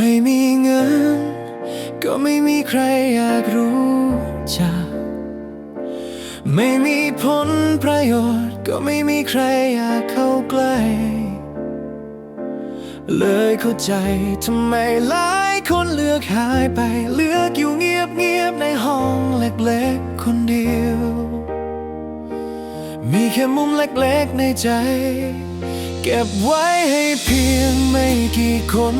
ไม่มีเงิน ก็ไม่มีใครอยากรู้จัก ไม่มีผลประโยชน์ ก็ไม่มีใครอยากเข้าใกล้เลยเข้าใจทำไมหลายคนเลือกหายไป เลือกอยู่เงียบเงียบๆในห้องเล็กๆคนเดียว มีแค่มุมเล็กๆในใจ เก็บไว้ให้เพียง กี่คน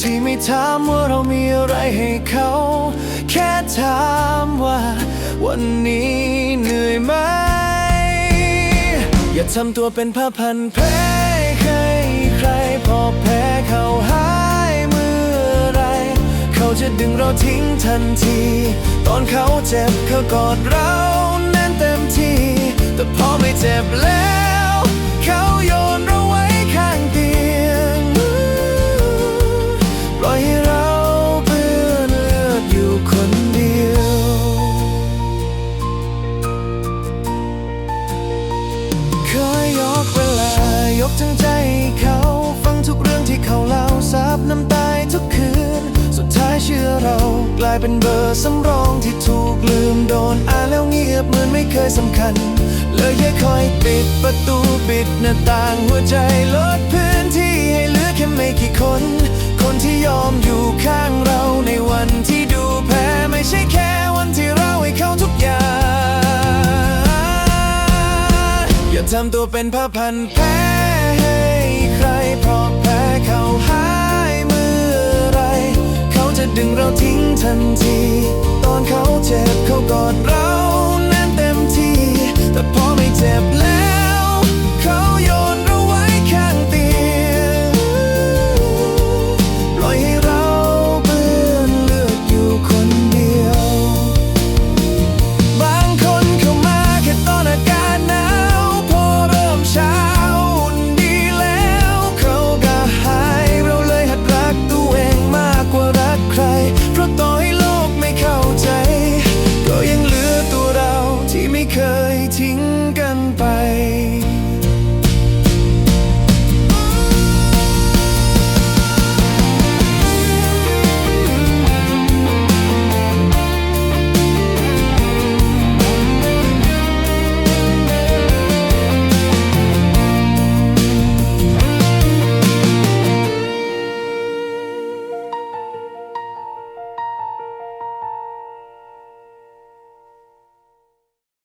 ที่ไม่ถามว่าเรามีอะไรให้เขา แค่ถามว่า วันนี้เหนื่อยไหม อย่าทำตัวเป็นผ้าพันแผลให้ใครพอแพ้เขาหายเมื่อไร เขาจะดึงเราทิ้งทันที ตอนเขาเจ็บเขากอดเราแน่นเต็มที่ แต่พอไม่เจ็บแล้ว เขาโยนเรา ที่เขาเล่าซับน้ำตายทุกคืน สุดท้ายเชื่อเรากลายเป็นเบอร์สำรองที่ถูกลืมโดนอ่านแล้วเงียบเหมือนไม่เคยสำคัญ เลยแค่คอยปิดประตูปิดหน้าต่างหัวใจลดพื้นที่ให้เหลือแค่ไม่กี่คน คนที่ยอมอยู่ข้างเราในวันที่ดูแพ้ไม่ใช่แค่วันที่เราให้เขาทุกอย่างอย่าทำตัวเป็นผ้าพันแผลให้ใครพราะแพ้เขาหายเมื่